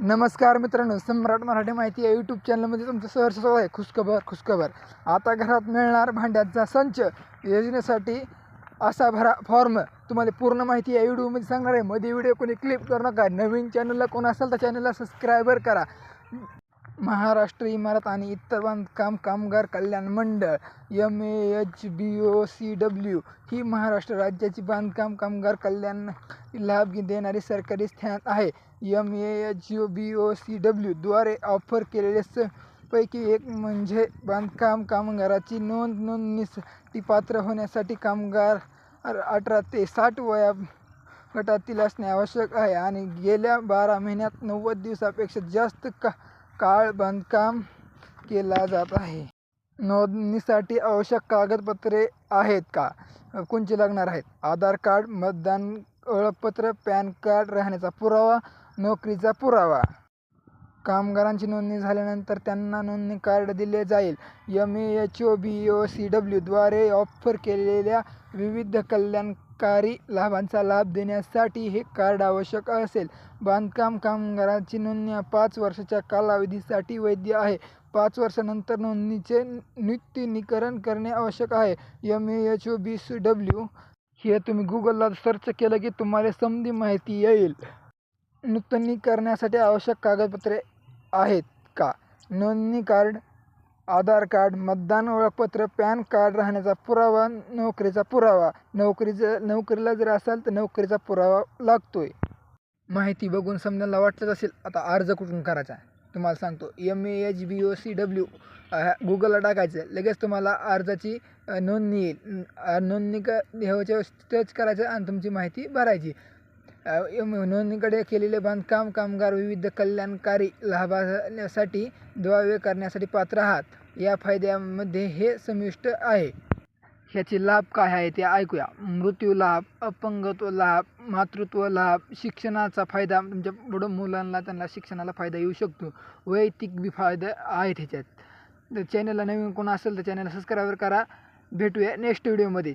नमस्कार मित्रांनो सम्राट मराठी माहिती या यूट्यूब चॅनलमध्ये तुमचं सहर्ष स्वागत आहे. खुशखबर खुशखबर. आता घरात मिळणार भांड्यांचा संच. योजनेसाठी असा भरा फॉर्म तुम्हाला पूर्ण माहिती या व्हिडिओमध्ये सांगणार आहे. मध्ये व्हिडिओ कोणी क्लिप करू नका. नवीन चॅनलला कोण असेल तर चॅनलला सबस्क्रायबर करा. महाराष्ट्र इमारत आणि इतर बांधकाम कामगार कल्याण मंडळ M A H B O C W ही महाराष्ट्र राज्याची बांधकाम कामगार कल्याण लाभ देणारी सरकारी स्थान आहे. M A H B O C W द्वारे ऑफर केलेले स पैकी एक म्हणजे बांधकाम कामगाराची नोंद नोंदणीसाठी पात्र होण्यासाठी कामगार अठरा ते साठ वया गटातील असणे आवश्यक आहे आणि गेल्या बारा महिन्यात नव्वद दिवसापेक्षा जास्त का काळ बांधकाम केला जात आहे. नोंदणीसाठी आवश्यक कागदपत्रे आहेत का? कोणची लागणार आहेत? आधार कार्ड मतदान ओळखपत्र पॅन कार्ड राहण्याचा पुरावा नोकरीचा पुरावा. कामगारांची नोंदणी झाल्यानंतर त्यांना नोंदणी कार्ड दिले जाईल. M H O B O C डब्ल्यूद्वारे offer केलेल्या विविध कल्याण सरकारी लाभांचा लाभ देण्यासाठी हे कार्ड आवश्यक असेल. बांधकाम कामगारांची नोंदणी पाच वर्षाच्या कालावधीसाठी वैध आहे. पाच वर्षानंतर नोंदणीचे नूतनीकरण करणे आवश्यक आहे. M A H O B C W हे तुम्ही गुगलला सर्च केलं की तुम्हाला समधी माहिती येईल. नूतनीकरणासाठी आवश्यक कागदपत्रे आहेत का? नोंदणी कार्ड आधार कार्ड मतदान ओळखपत्र पॅन कार्ड राहण्याचा पुरावा नोकरीचा पुरावा. नोकरीचं नोकरीला जर असाल तर नोकरीचा पुरावा लागतो आहे माहिती बघून समजायला वाटलंच असेल. आता अर्ज कुठून करायचा? तुम्हाला सांगतो. M A H B O C W गुगलला टाकायचं. लगेच तुम्हाला अर्जाची नोंदणी येईल. नोंदणी क ह्याच्या टच करायचं आणि तुमची माहिती भरायची. नोंदणीकडे केलेले बांधकाम कामगार विविध कल्याणकारी लाभासाठी द्वावे करण्यासाठी पात्र आहात. या फायद्यामध्ये हे समाविष्ट आहे. ह्याचे लाभ काय आहे ते ऐकूया. मृत्यू लाभ अपंगत्व लाभ मातृत्व लाभ शिक्षणाचा फायदा तुमच्या पुढं मुलांना त्यांना शिक्षणाला फायदा येऊ शकतो. वैयक्तिक बी फायदा आहेत ह्याच्यात. तर चॅनलला नवीन कोण असेल तर चॅनलला सबस्क्राईबर करा. भेटूया नेक्स्ट व्हिडिओमध्ये